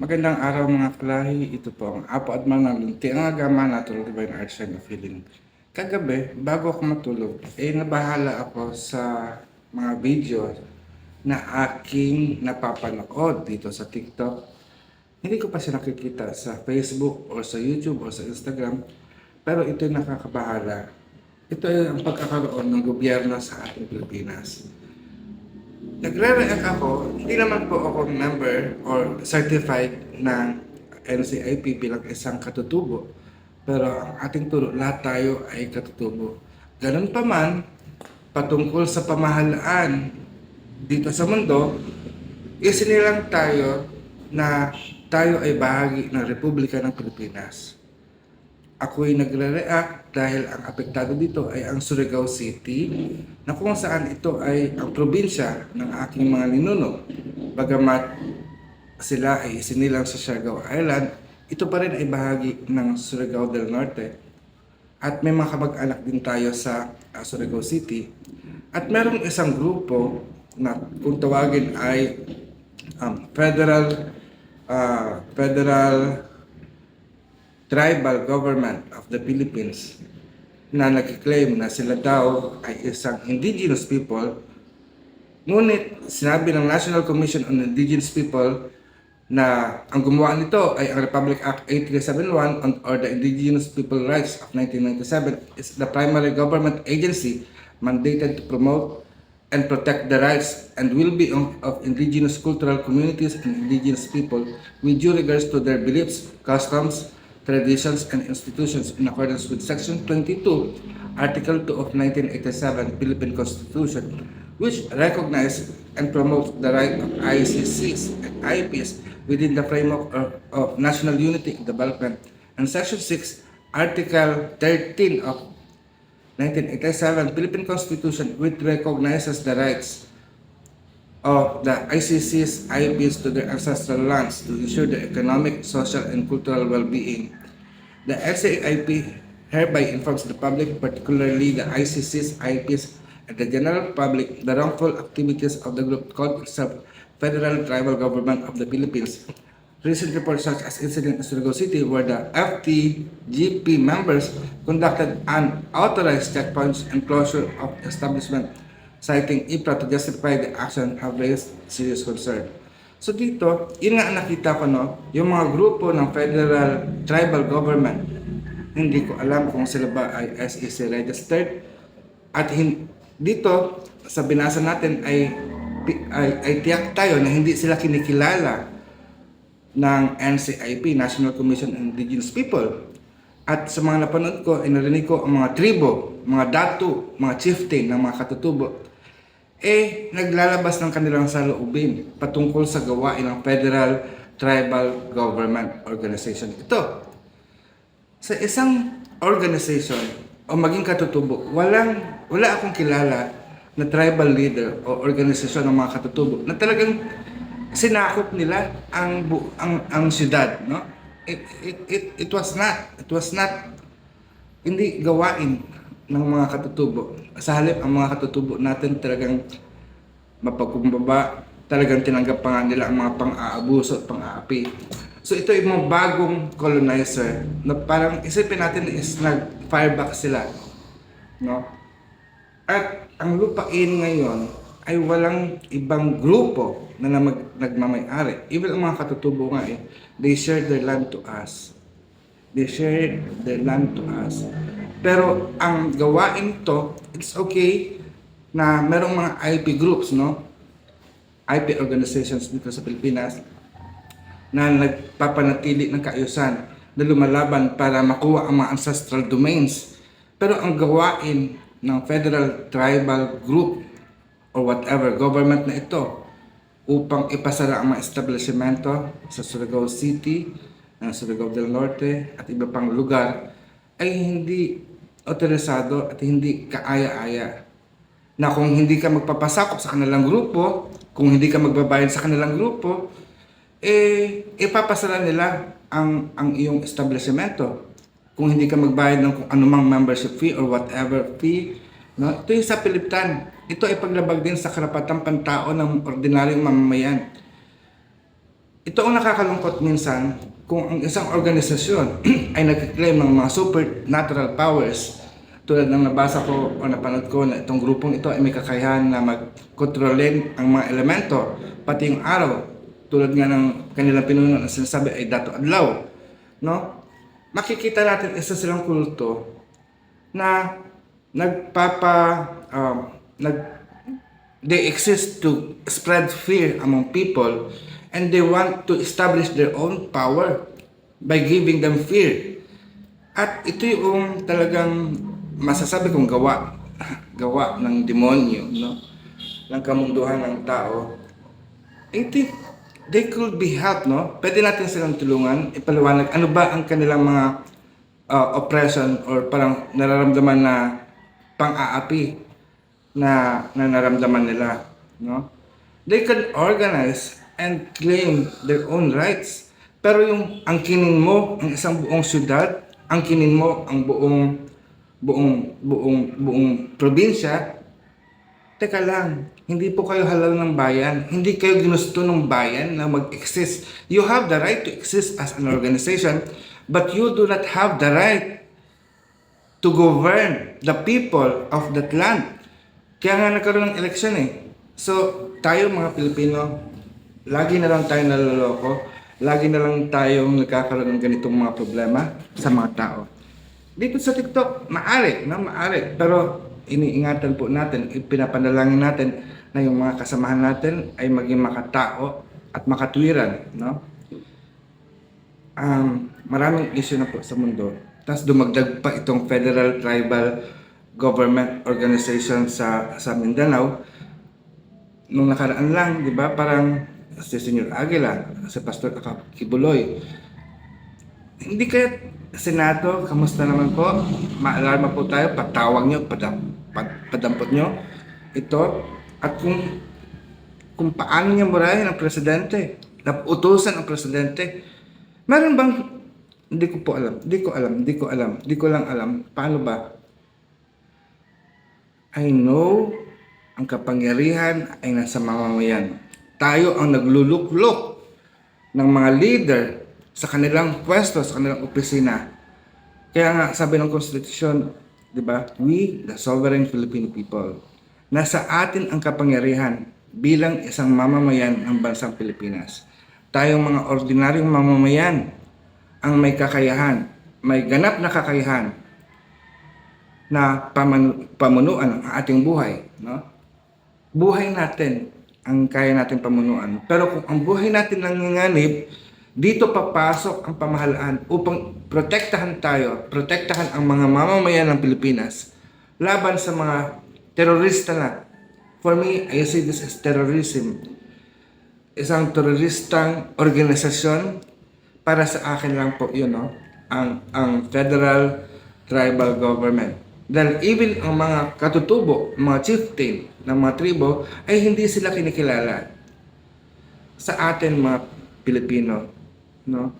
Magandang araw mga kalahi. Ito po ang Apo at Manang Ang agama natural divine art shine of healing. Kagabi, bago ako matulog, eh nabahala ako sa mga video na aking napapanood dito sa TikTok. Hindi ko pa siya nakikita sa Facebook or sa YouTube or sa Instagram. Pero ito yung nakakabahala. Ito ang pagkakaroon ng gobyerno sa ating Pilipinas. Nagre-react ako, hindi naman po ako member or certified ng NCIP bilang isang katutubo. Pero ang ating turo, lahat tayo ay katutubo. Ganun pa man, patungkol sa pamahalaan dito sa mundo, isinilang tayo na tayo ay bahagi ng Republika ng Pilipinas. Ako'y nagre-react dahil ang apektado dito ay ang Surigao City na kung saan ito ay ang probinsya ng aking mga ninuno. Bagamat sila ay isinilang sa Siargao Island, ito pa rin ay bahagi ng Surigao del Norte. At may mga kamag-anak din tayo sa uh, Surigao City. At merong isang grupo na kung tawagin ay um, Federal uh, Federal tribal government of the Philippines na nag-claim na sila daw ay isang indigenous people. Ngunit sinabi ng National Commission on Indigenous People na ang gumawa nito ay ang Republic Act 8371 on, or the Indigenous People Rights of 1997 is the primary government agency mandated to promote and protect the rights and will-be of, of indigenous cultural communities and indigenous people with due regards to their beliefs, customs, traditions, and institutions in accordance with Section 22, Article 2 of 1987 Philippine Constitution, which recognize and promotes the right of ICCs and IPs within the framework of, of national unity and development, and Section 6, Article 13 of 1987 Philippine Constitution, which recognizes the rights of the ICC's IPs to their ancestral lands to ensure their economic, social, and cultural well-being. The LCIP hereby informs the public, particularly the ICC's IPs and the general public, the wrongful activities of the group called itself Federal Tribal Government of the Philippines. Recent reports such as incident in Surigao City where the FTGP members conducted unauthorized checkpoints and closure of establishment citing IPRA to justify the action have raised serious concern. So dito, yun nga nakita ko no, yung mga grupo ng federal tribal government, hindi ko alam kung sila ba ay SEC registered at hin- dito sa binasa natin ay, ay, ay tiyak tayo na hindi sila kinikilala ng NCIP, National Commission on Indigenous People. At sa mga napanood ko, ay narinig ko ang mga tribo, mga datu, mga chieftain ng mga katutubo, eh naglalabas ng kanilang saloobin patungkol sa gawain ng Federal Tribal Government Organization. Ito, sa isang organization o maging katutubo, walang, wala akong kilala na tribal leader o organisasyon ng mga katutubo na talagang sinakop nila ang bu- ang ang syudad, no? It, it, it, it was not, it was not hindi gawain ng mga katutubo. Sa halip, ang mga katutubo natin talagang mapagkumbaba, talagang tinanggap pa nga nila ang mga pang-aabuso at pang-aapi. So ito yung mga bagong colonizer na parang isipin natin is nag-fireback sila. No? At ang lupain ngayon ay walang ibang grupo na namag, nagmamayari. Even ang mga katutubo nga eh, they share their land to us. They share their land to us. Pero ang gawain to, it's okay na merong mga IP groups, no? IP organizations dito sa Pilipinas na nagpapanatili ng kaayusan na lumalaban para makuha ang mga ancestral domains. Pero ang gawain ng Federal Tribal Group or whatever government na ito upang ipasara ang mga establishmento sa Surigao City, ng Surigao del Norte at iba pang lugar ay hindi otorisado at hindi kaaya-aya na kung hindi ka magpapasakop sa kanilang grupo, kung hindi ka magbabayad sa kanilang grupo, eh, ipapasara nila ang, ang iyong establishmento. Kung hindi ka magbayad ng kung anumang membership fee or whatever fee, no? ito yung sa Pilipitan. Ito ay paglabag din sa karapatang pantao ng ordinaryong mamamayan. ito ang nakakalungkot minsan kung ang isang organisasyon ay nag-claim ng mga supernatural powers tulad ng nabasa ko o napanood ko na itong grupong ito ay may kakayahan na magkontrolin ang mga elemento, pati yung araw, tulad nga ng kanilang pinuno na sinasabi ay Dato Adlaw. No? Makikita natin isa silang kulto na nagpapa um, nag they exist to spread fear among people and they want to establish their own power by giving them fear. At ito yung talagang masasabi kong gawa gawa ng demonyo, no? ng kamunduhan ng tao. I think they could be helped, no? Pwede natin silang tulungan, ipaliwanag ano ba ang kanilang mga uh, oppression or parang nararamdaman na pang-aapi na, na naramdaman nila, no? They can organize and claim their own rights. Pero yung angkinin mo ang isang buong syudad, angkinin mo ang buong buong buong buong probinsya, teka lang, hindi po kayo halal ng bayan. Hindi kayo ginusto ng bayan na mag-exist. You have the right to exist as an organization, but you do not have the right to govern the people of that land. Kaya nga nagkaroon ng election eh. So, tayo mga Pilipino, lagi na lang tayo naloloko, lagi na lang tayong nagkakaroon ng ganitong mga problema sa mga tao. Dito sa TikTok, maari, no? maari. Pero iniingatan po natin, ipinapanalangin natin na yung mga kasamahan natin ay maging makatao at makatwiran. No? Um, maraming issue na po sa mundo. Tapos dumagdag pa itong Federal Tribal Government Organization sa sa Mindanao. Nung nakaraan lang, di ba, parang si Senyor Aguila, si Pastor Akap Kibuloy, hindi kaya Senato, kamusta naman po? Maalarma po tayo, patawag nyo, padam, pad, padampot nyo ito. At kung kung paano niya murahin ang presidente, naputusan ang presidente. Meron bang, hindi ko po alam, hindi ko alam, hindi ko alam, hindi ko lang alam, paano ba? I know ang kapangyarihan ay nasa mamamayan. Tayo ang nagluluklok ng mga leader sa kanilang pwesto, sa kanilang opisina. Kaya nga, sabi ng konstitusyon, di ba, we, the sovereign Filipino people, nasa atin ang kapangyarihan bilang isang mamamayan ng bansang Pilipinas. Tayong mga ordinaryong mamamayan ang may kakayahan, may ganap na kakayahan na pamunuan ang ating buhay. No? Buhay natin ang kaya natin pamunuan. Pero kung ang buhay natin nanginganib, dito papasok ang pamahalaan upang protektahan tayo, protektahan ang mga mamamayan ng Pilipinas laban sa mga terorista na. For me, I see this as terrorism. Isang teroristang organisasyon para sa akin lang po yun, no? ang, ang federal tribal government. Dahil even ang mga katutubo, mga chieftain ng mga tribo ay hindi sila kinikilala. Sa atin mga Pilipino, no?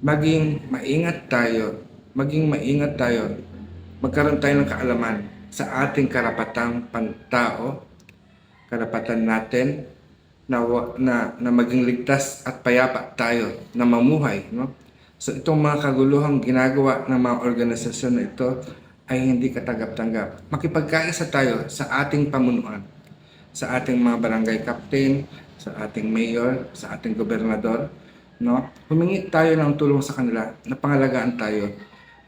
Maging maingat tayo, maging maingat tayo. Magkaroon tayo ng kaalaman sa ating karapatang pantao, karapatan natin na, na, na maging ligtas at payapa tayo na mamuhay. No? So itong mga kaguluhang ginagawa ng mga organisasyon na ito ay hindi katanggap-tanggap. Makipagkaisa tayo sa ating pamunuan, sa ating mga barangay captain, sa ating mayor, sa ating gobernador, no? Humingi tayo ng tulong sa kanila na pangalagaan tayo.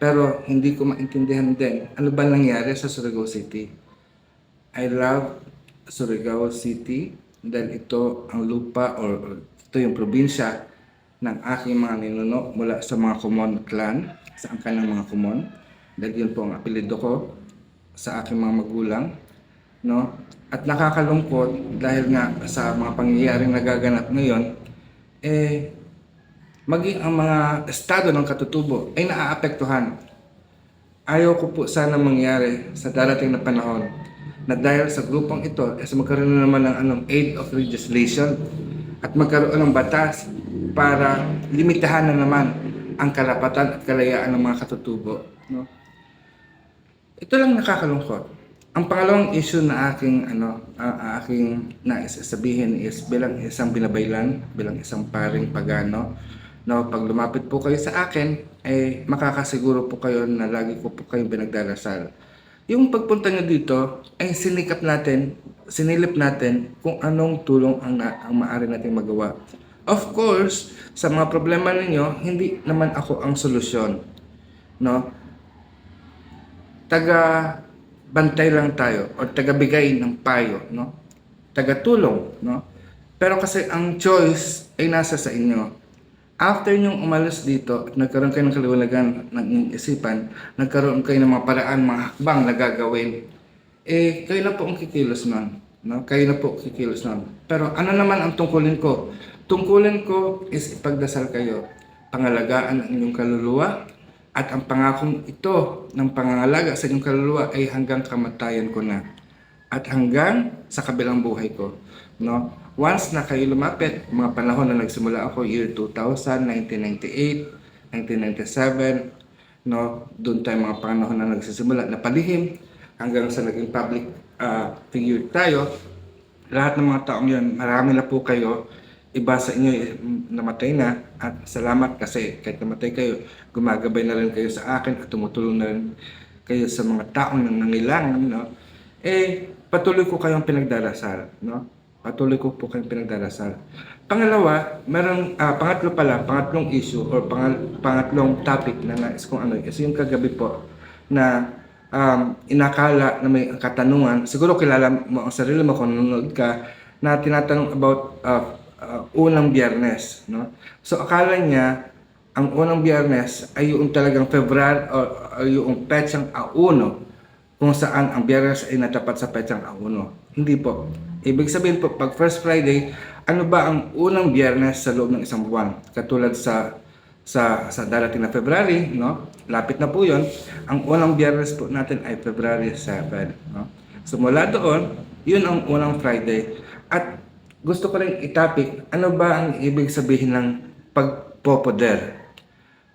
Pero hindi ko maintindihan din ano ba nangyari sa Surigao City. I love Surigao City dahil ito ang lupa or, ito yung probinsya ng aking mga ninuno mula sa mga Kumon clan, sa ang kanilang mga Kumon. Dahil yun po ang apelido ko sa aking mga magulang. No? At nakakalungkot dahil nga sa mga pangyayaring nagaganap ngayon, eh, maging ang mga estado ng katutubo ay naaapektuhan. Ayaw ko po sana mangyari sa darating na panahon na dahil sa grupong ito, eh, magkaroon na naman ng anong aid of legislation at magkaroon ng batas para limitahan na naman ang karapatan at kalayaan ng mga katutubo. No? Ito lang nakakalungkot. ang pangalawang issue na aking ano ah, aking nais sabihin is bilang isang binabaylan, bilang isang paring pagano, no, pag lumapit po kayo sa akin, ay makakasiguro po kayo na lagi ko po kayong binagdarasal. Yung pagpunta nyo dito, ay sinikap natin, sinilip natin kung anong tulong ang, ang maaari nating magawa. Of course, sa mga problema ninyo, hindi naman ako ang solusyon. No? Taga bantay lang tayo o taga bigay ng payo, no? Taga tulong, no? Pero kasi ang choice ay nasa sa inyo. After nyong umalis dito at nagkaroon kayo ng kaliwanagan ng inyong isipan, nagkaroon kayo ng mga paraan, mga hakbang na gagawin, eh, kayo na po ang kikilos nun. No? Kayo na po kikilos nun. Pero ano naman ang tungkulin ko? Tungkulin ko is ipagdasal kayo. Pangalagaan ang inyong kaluluwa, at ang pangakong ito ng pangangalaga sa inyong kaluluwa ay hanggang kamatayan ko na. At hanggang sa kabilang buhay ko. No? Once na kayo lumapit, mga panahon na nagsimula ako, year 2000, 1998, 1997, no? doon tayo mga panahon na nagsisimula na palihim, hanggang sa naging public ah, figure tayo, lahat ng mga taong yun, marami na po kayo, iba sa inyo eh, namatay na at salamat kasi kahit namatay kayo, gumagabay na rin kayo sa akin at tumutulong na rin kayo sa mga taong nang nangailangan, no? Eh, patuloy ko kayong pinagdarasal, no? Patuloy ko po kayong pinagdarasal. Pangalawa, meron, ah, pangatlo pala, pangatlong issue or pangal, pangatlong topic na nais kong ano, kasi yung kagabi po na um, inakala na may katanungan, siguro kilala mo ang sarili mo kung nanonood ka, na tinatanong about uh, uh, unang biyernes. No? So akala niya, ang unang biyernes ay yung talagang February o o yung petsang auno kung saan ang biyernes ay natapat sa petsang auno. Hindi po. Ibig sabihin po, pag first Friday, ano ba ang unang biyernes sa loob ng isang buwan? Katulad sa sa sa darating na February, no? Lapit na po 'yon. Ang unang biyernes po natin ay February 7, no? So mula doon, 'yun ang unang Friday. At gusto ko rin itapik, ano ba ang ibig sabihin ng pagpopoder?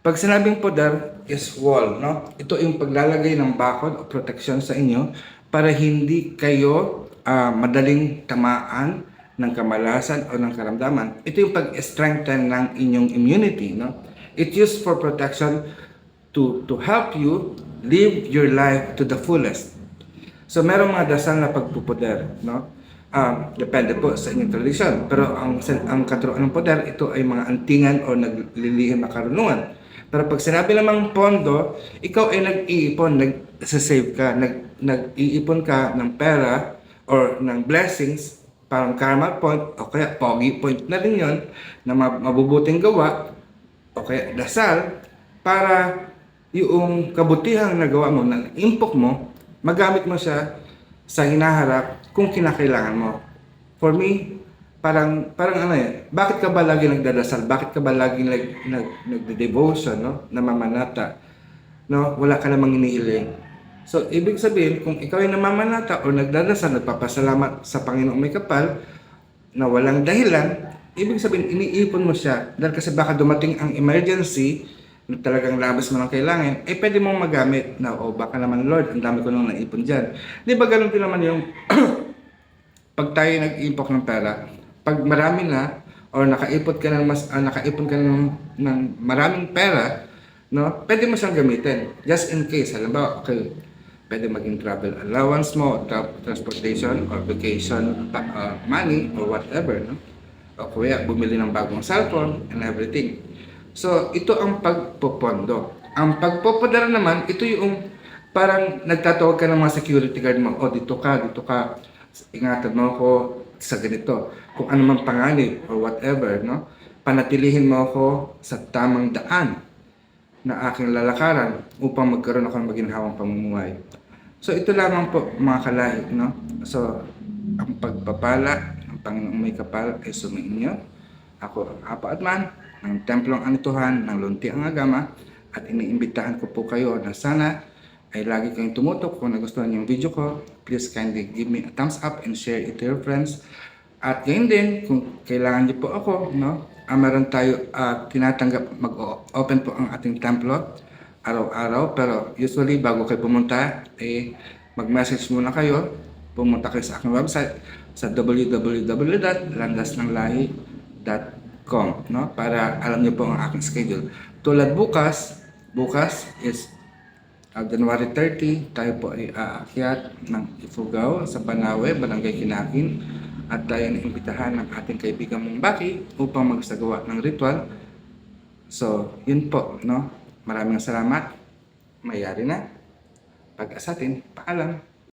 Pag sinabing poder is wall, no? Ito yung paglalagay ng bakod o protection sa inyo para hindi kayo ah, madaling tamaan ng kamalasan o ng karamdaman. Ito yung pag-strengthen ng inyong immunity, no? It used for protection to to help you live your life to the fullest. So merong mga dasal na pagpupuder, no? Um, depende po sa inyong tradisyon. Pero ang ang katuruan ng poder, ito ay mga antingan o naglilihim na karunungan. Pero pag sinabi namang pondo, ikaw ay nag-iipon, nag-save ka, nag, nag-iipon ka ng pera or ng blessings, parang karma point o kaya pogi point na rin yon na ma- mabubuting gawa o kaya dasal para yung kabutihang nagawa mo, na impok mo, magamit mo siya sa hinaharap kung kinakailangan mo. For me, parang parang ano eh, bakit ka ba lagi nagdadasal? Bakit ka ba lagi nag, nag, nagde-devotion, no? Namamanata, no? Wala ka namang iniiling. So, ibig sabihin, kung ikaw ay namamanata o nagdadasal, nagpapasalamat sa Panginoong may kapal, na walang dahilan, ibig sabihin, iniipon mo siya. Dahil kasi baka dumating ang emergency, na talagang labas mo ng kailangan, eh pwede mong magamit na, o baka naman Lord, ang dami ko nang naipon dyan. Di ba ganun din naman yung pag tayo nag-impok ng pera, pag marami na, or nakaipot ka ng mas, ah, nakaipon ka ng, ng maraming pera, no, pwede mo siyang gamitin. Just in case, halimbawa, okay, pwede maging travel allowance mo, tra- transportation, or vacation ah, money, or whatever, no? O kaya bumili ng bagong cellphone and everything. So, ito ang pagpopondo. Ang pagpopodara naman, ito yung parang nagtatawag ka ng mga security guard mo, o dito ka, dito ka, ingatan mo ako sa ganito. Kung ano man panganib or whatever, no? Panatilihin mo ako sa tamang daan na aking lalakaran upang magkaroon ako ng maginhawang pamumuhay. So ito lamang po mga kalahi, no? So ang pagpapala ng Panginoong may kapal ay sumainyo. Ako ang Apa Atman, ng Templong Anituhan, ng Lunti ang Agama, at iniimbitahan ko po kayo na sana ay lagi kayong tumutok kung nagustuhan yung video ko. Please kindly give me a thumbs up and share it to your friends. At ngayon din, kung kailangan niyo po ako, no? Ah, meron tayo ah, tinatanggap, mag-open po ang ating templo araw-araw. Pero usually, bago kayo pumunta, eh, mag-message muna kayo. Pumunta kayo sa aking website sa www.landasnanglahi.com no? para alam niyo po ang aking schedule. Tulad bukas, bukas is uh, January 30, tayo po ay aakyat ng Ifugao sa Banawe, Barangay Kinakin at tayo na imbitahan ng ating kaibigan mong Baki upang magsagawa ng ritual. So, yun po, no? Maraming salamat. Mayari na. Pag-asatin, paalam.